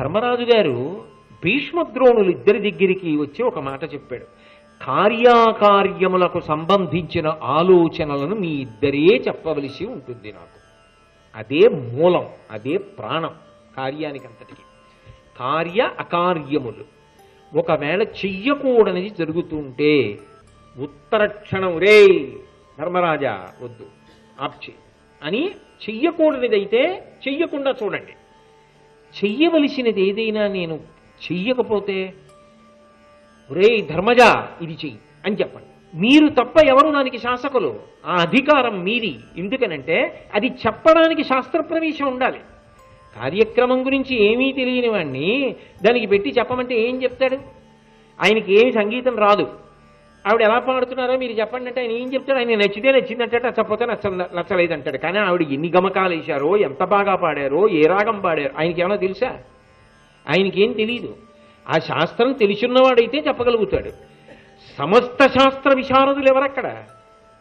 ధర్మరాజు గారు భీష్మద్రోణులు ఇద్దరి దగ్గరికి వచ్చి ఒక మాట చెప్పాడు. కార్యాకార్యములకు సంబంధించిన ఆలోచనలను మీ ఇద్దరే చెప్పవలసి ఉంటుంది నాకు. అదే మూలం అదే ప్రాణం కార్యానికి అంతటికి కార్య అకార్యములు. ఒకవేళ చెయ్యకూడనిది జరుగుతుంటే ఉత్తర క్షణం రే ధర్మరాజా వద్దు ఆప్చి అని చెయ్యకూడనిదైతే చెయ్యకుండా చూడండి. చెయ్యవలసినది ఏదైనా నేను చెయ్యకపోతే ఒరే ధర్మజా ఇది చెయ్యి అని చెప్పండి మీరు తప్ప ఎవరు దానికి శాసకులు? ఆ అధికారం మీది. ఎందుకనంటే అది చెప్పడానికి శాస్త్ర ప్రవేశం ఉండాలి. కార్యక్రమం గురించి ఏమీ తెలియని వాడిని దానికి పెట్టి చెప్పమంటే ఏం చెప్తాడు? ఆయనకి ఏమి సంగీతం రాదు. ఆవిడ ఎలా పాడుతున్నారో మీరు చెప్పండి అంటే ఆయన ఏం చెప్తాడు? ఆయన నచ్చితే నచ్చిందంటే నచ్చపోతే నచ్చ నచ్చలేదు అంటాడు కానీ ఆవిడ ఎన్ని గమకాలు వేశారో ఎంత బాగా పాడారో ఏ రాగం పాడారో ఆయనకి ఏమైనా తెలుసా? ఆయనకేం తెలియదు ఆ శాస్త్రం తెలిసిన్నవాడైతే చెప్పగలుగుతాడు. సమస్త శాస్త్ర విశారదులు ఎవరక్కడ?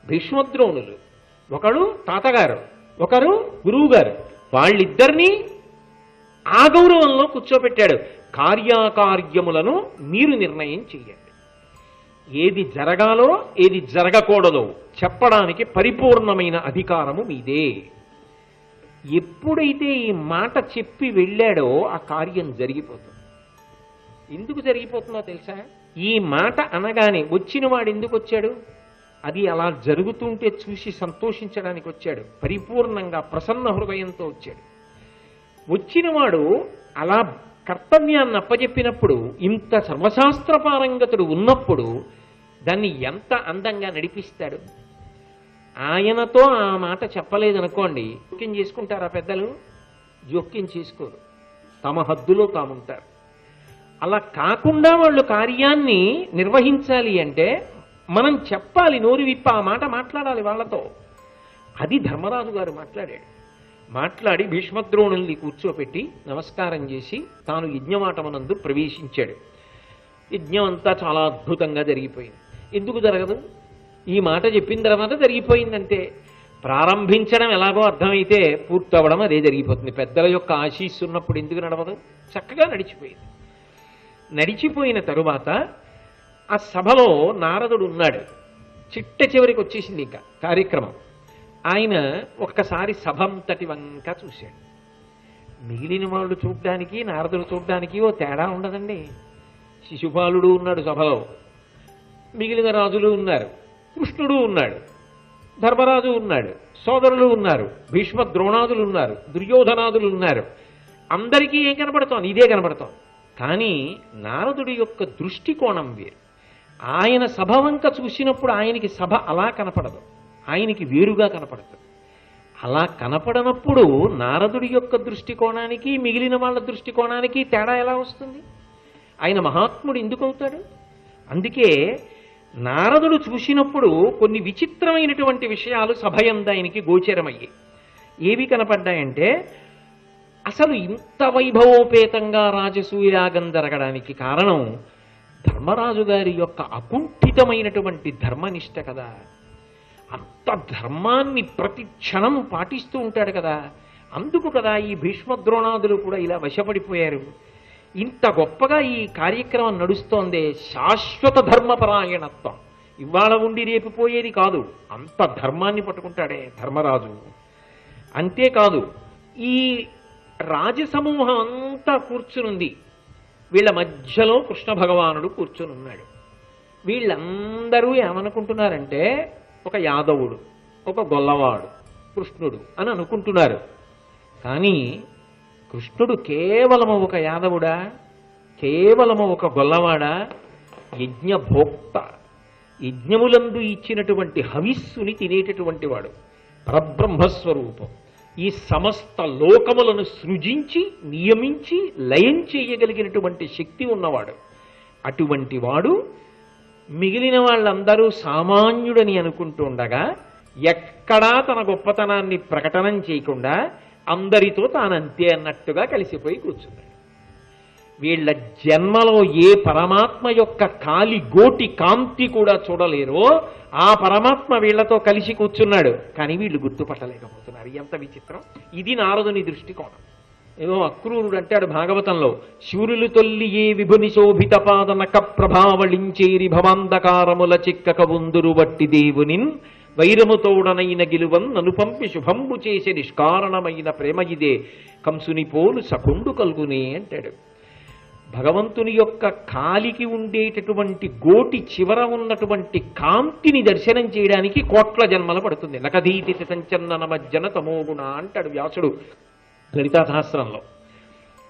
భీష్మద్రోణులు. ఒకడు తాతగారు ఒకరు గురువుగారు. వాళ్ళిద్దరినీ ఆ గౌరవంలో కూర్చోబెట్టాడు కార్యాకార్యములను మీరు నిర్ణయం చెయ్యండి. ఏది జరగాలో ఏది జరగకూడదో చెప్పడానికి పరిపూర్ణమైన అధికారము మీదే. ఎప్పుడైతే ఈ మాట చెప్పి వెళ్ళాడో ఆ కార్యం జరిగిపోతుంది. ఎందుకు జరిగిపోతుందో తెలుసా? ఈ మాట అనగానే వచ్చిన వాడు ఎందుకు వచ్చాడు? అది అలా జరుగుతుంటే చూసి సంతోషించడానికి వచ్చాడు. పరిపూర్ణంగా ప్రసన్న హృదయంతో వచ్చాడు. వచ్చినవాడు అలా కర్తవ్యాన్ని అప్పచెప్పినప్పుడు ఇంత సర్వశాస్త్ర పారంగతుడు ఉన్నప్పుడు దాన్ని ఎంత అందంగా నడిపిస్తాడు? ఆయనతో ఆ మాట చెప్పలేదనుకోండి జోక్యం చేసుకుంటారా పెద్దలు? జోక్యం చేసుకోరు. తమ హద్దులో తాముంటారు. అలా కాకుండా వాళ్ళు కార్యాన్ని నిర్వహించాలి అంటే మనం చెప్పాలి నోరు విప్ప ఆ మాట మాట్లాడాలి వాళ్ళతో. అది ధర్మరాజు గారు మాట్లాడాడు. మాట్లాడి భీష్మద్రోణుల్ని కూర్చోపెట్టి నమస్కారం చేసి తాను యజ్ఞమాటమనందు ప్రవేశించాడు. యజ్ఞం అంతా చాలా అద్భుతంగా జరిగిపోయింది. ఎందుకు జరగదు? ఈ మాట చెప్పిన తర్వాత జరిగిపోయిందంటే ప్రారంభించడం ఎలాగో అర్థమైతే పూర్తవడం అదే జరిగిపోతుంది. పెద్దల యొక్క ఆశీస్సు ఉన్నప్పుడు ఎందుకు నడవదు? చక్కగా నడిచిపోయింది. నడిచిపోయిన తరువాత ఆ సభలో నారదుడు ఉన్నాడు. చిట్ట చివరికి వచ్చేసింది ఇంకా కార్యక్రమం. ఆయన ఒక్కసారి సభంతటి వంక చూశాడు. మిగిలిన వాళ్ళు చూడ్డానికి నారదుడు చూడ్డానికి ఓ తేడా ఉండదండి. శిశుపాలుడు ఉన్నాడు సభలో. మిగిలిన రాజులు ఉన్నారు. కృష్ణుడు ఉన్నాడు. ధర్మరాజు ఉన్నాడు. సోదరులు ఉన్నారు. భీష్మ ద్రోణాదులు ఉన్నారు. దుర్యోధనాదులు ఉన్నారు. అందరికీ ఏం కనపడుతోంది ఇదే కనపడతాం. కానీ నారదుడి యొక్క దృష్టికోణం వేరు. ఆయన సభ వంక చూసినప్పుడు ఆయనకి సభ అలా కనపడదు. ఆయనకి వేరుగా కనపడతాడు. అలా కనపడనప్పుడు నారదుడి యొక్క దృష్టికోణానికి మిగిలిన వాళ్ళ దృష్టికోణానికి తేడా ఎలా వస్తుంది? ఆయన మహాత్ముడు ఎందుకు అవుతాడు అందుకే నారదుడు చూసినప్పుడు కొన్ని విచిత్రమైనటువంటి విషయాలు సభయంద ఆయనకి గోచరమయ్యాయి. ఏవి కనపడ్డాయంటే అసలు ఇంత వైభవోపేతంగా రాజసూయాగం జరగడానికి కారణం ధర్మరాజు గారి యొక్క అకుంఠితమైనటువంటి ధర్మనిష్ట కదా. అంత ధర్మాన్ని ప్రతి క్షణం పాటిస్తూ ఉంటాడు కదా. అందుకు కదా ఈ భీష్మద్రోణాదులు కూడా ఇలా వశపడిపోయారు. ఇంత గొప్పగా ఈ కార్యక్రమం నడుస్తోందే శాశ్వత ధర్మపరాయణత్వం. ఇవాళ ఉండి రేపు పోయేది కాదు అంత ధర్మాన్ని పట్టుకుంటాడే ధర్మరాజు. అంతేకాదు ఈ రాజసమూహం అంతా కూర్చునుంది. వీళ్ళ మధ్యలో కృష్ణ భగవానుడు కూర్చుని ఉన్నాడు వీళ్ళందరూ ఏమనుకుంటున్నారంటే ఒక యాదవుడు ఒక గొల్లవాడు కృష్ణుడు అని అనుకుంటున్నారు. కానీ కృష్ణుడు కేవలము ఒక యాదవుడా? కేవలము ఒక గొల్లవాడా? యజ్ఞభోక్త. యజ్ఞములందు ఇచ్చినటువంటి హవిస్సుని తినేటటువంటి వాడు పరబ్రహ్మస్వరూపం. ఈ సమస్త లోకములను సృజించి నియమించి లయం చేయగలిగినటువంటి శక్తి ఉన్నవాడు. అటువంటి వాడు మిగిలిన వాళ్ళందరూ సామాన్యుడని అనుకుంటూ ఉండగా ఎక్కడా తన గొప్పతనాన్ని ప్రకటనం చేయకుండా అందరితో తానంతే అన్నట్టుగా కలిసిపోయి కూర్చున్నాడు. వీళ్ళ జన్మలో ఏ పరమాత్మ యొక్క కాలి గోటి కాంతి కూడా చూడలేరో ఆ పరమాత్మ వీళ్ళతో కలిసి కూర్చున్నాడు. కానీ వీళ్ళు గుర్తుపట్టలేకపోతున్నారు. ఎంత విచిత్రం. ఇది నారదుని దృష్టికోణం. ఏదో అక్రూరుడు అంటాడు భాగవతంలో శూరులు తొల్లి ఏ విభుని శోభిత పాదనక ప్రభావళించేరి భవాంధకారముల చిక్కక ఉందురు వట్టి దేవునిన్ వైరముతోడనైన గిలువన్ నను పంపి శుభంబు చేసే నిష్కారణమైన ప్రేమ ఇదే. కంసుని పోలు సకుండు కలుగునే అంటాడు. భగవంతుని యొక్క కాలికి ఉండేటటువంటి గోటి చివర ఉన్నటువంటి కాంతిని దర్శనం చేయడానికి కోట్ల జన్మల పడుతుంది. నకధీతి సంచన్న నమజ్జన తమోగుణ అంటాడు వ్యాసుడు. లలితా సహస్రంలో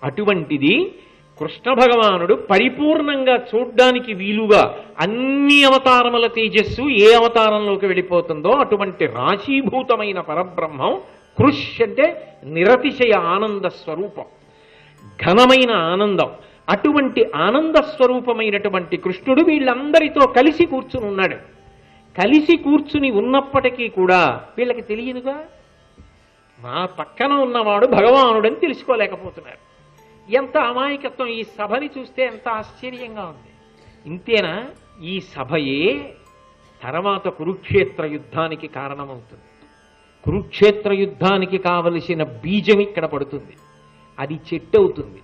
అటువంటిది కృష్ణ భగవానుడు పరిపూర్ణంగా చూడ్డానికి వీలుగా అన్ని అవతారముల తేజస్సు ఏ అవతారంలోకి వెళ్ళిపోతుందో అటువంటి రాశీభూతమైన పరబ్రహ్మం కృష్ అంటే నిరతిశయ ఆనంద స్వరూపం. ఘనమైన ఆనందం. అటువంటి ఆనంద స్వరూపమైనటువంటి కృష్ణుడు వీళ్ళందరితో కలిసి కూర్చుని ఉన్నాడు. కలిసి కూర్చుని ఉన్నప్పటికీ కూడా వీళ్ళకి తెలియదుగా? నా పక్కన ఉన్నవాడు భగవానుడని తెలుసుకోలేకపోతున్నారు. ఎంత అమాయకత్వం ఈ సభని చూస్తే ఎంత ఆశ్చర్యంగా ఉంది. ఇంతేనా? ఈ సభయే తర్వాత కురుక్షేత్ర యుద్ధానికి కారణమవుతుంది. కురుక్షేత్ర యుద్ధానికి కావలసిన బీజం ఇక్కడ పడుతుంది. అది చెట్టు అవుతుంది.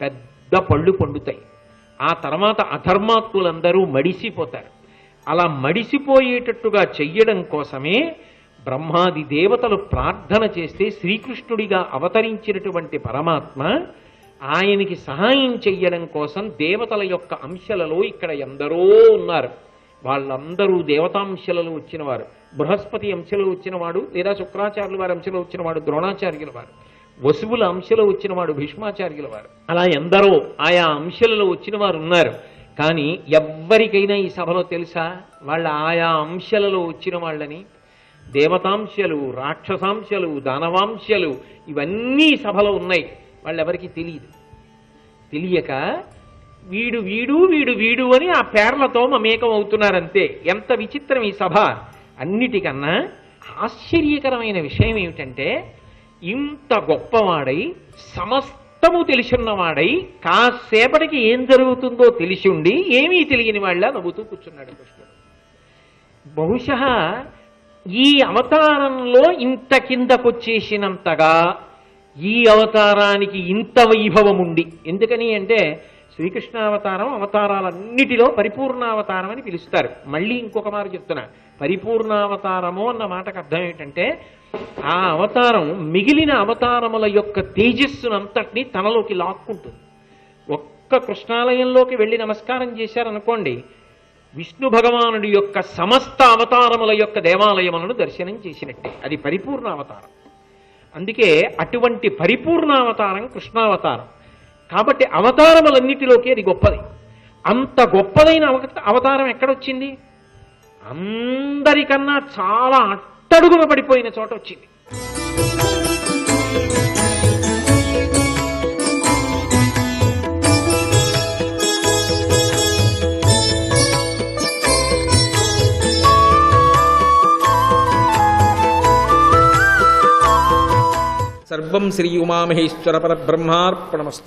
పెద్ద పళ్ళు పండుతాయి. ఆ తర్వాత అధర్మాత్ములందరూ మడిసిపోతారు. అలా మడిసిపోయేటట్టుగా చెయ్యడం కోసమే బ్రహ్మాది దేవతలు ప్రార్థన చేస్తే శ్రీకృష్ణుడిగా అవతరించినటువంటి పరమాత్మ ఆయనకి సహాయం చెయ్యడం కోసం దేవతల యొక్క అంశలలో ఇక్కడ ఎందరో ఉన్నారు. వాళ్ళందరూ దేవతాంశలలో వచ్చినవారు. బృహస్పతి అంశలో వచ్చినవాడు లేదా శుక్రాచార్యుల వారి అంశలో వచ్చినవాడు ద్రోణాచార్యుల వారు. వసువుల అంశలో వచ్చినవాడు భీష్మాచార్యుల వారు. అలా ఎందరో ఆయా అంశలలో వచ్చిన వారు ఉన్నారు. కానీ ఎవ్వరికైనా ఈ సభలో తెలుసా? వాళ్ళ ఆయా అంశలలో వచ్చిన వాళ్ళని దేవతాంశలు రాక్షసాంశలు దానవాంశలు ఇవన్నీ సభలో ఉన్నాయి. వాళ్ళెవరికి తెలియదు తెలియక వీడు వీడు వీడు వీడు అని ఆ పేర్లతో మమేకం అవుతున్నారంతే. ఎంత విచిత్రం ఈ సభ. అన్నిటికన్నా ఆశ్చర్యకరమైన విషయం ఏమిటంటే ఇంత గొప్పవాడై సమస్తము తెలిసిన్నవాడై కాసేపటికి ఏం జరుగుతుందో తెలిసి ఉండి ఏమీ తెలియని వాళ్ళ నవ్వుతూ కూర్చున్నాడు కృష్ణుడు బహుశా ఈ అవతారంలో ఇంత కిందకొచ్చేసినంతగా ఈ అవతారానికి ఇంత వైభవం ఉండి ఎందుకని అంటే శ్రీకృష్ణావతారం అవతారాలన్నిటిలో పరిపూర్ణావతారం అని పిలుస్తారు. మళ్ళీ ఇంకొక మాట చెప్తున్నా. పరిపూర్ణావతారము అన్న మాటకు అర్థం ఏంటంటే ఆ అవతారం మిగిలిన అవతారముల యొక్క తేజస్సును అంతటినీ తనలోకి లాక్కుంటుంది. ఒక్క కృష్ణాలయంలోకి వెళ్ళి నమస్కారం చేశారనుకోండి విష్ణు భగవానుడి యొక్క సమస్త అవతారముల యొక్క దేవాలయములను దర్శనం చేసినట్టే. అది పరిపూర్ణ అవతారం. అందుకే అటువంటి పరిపూర్ణావతారం కృష్ణావతారం. కాబట్టి అవతారములన్నిటిలోకి అది గొప్పది. అంత గొప్పదైన అవత- అవతారం ఎక్కడొచ్చింది? అందరికన్నా చాలా అట్టడుగున పడిపోయిన చోట వచ్చింది. सर्व श्री उमामहेश्वर परब्रह्मार्पणमस्तु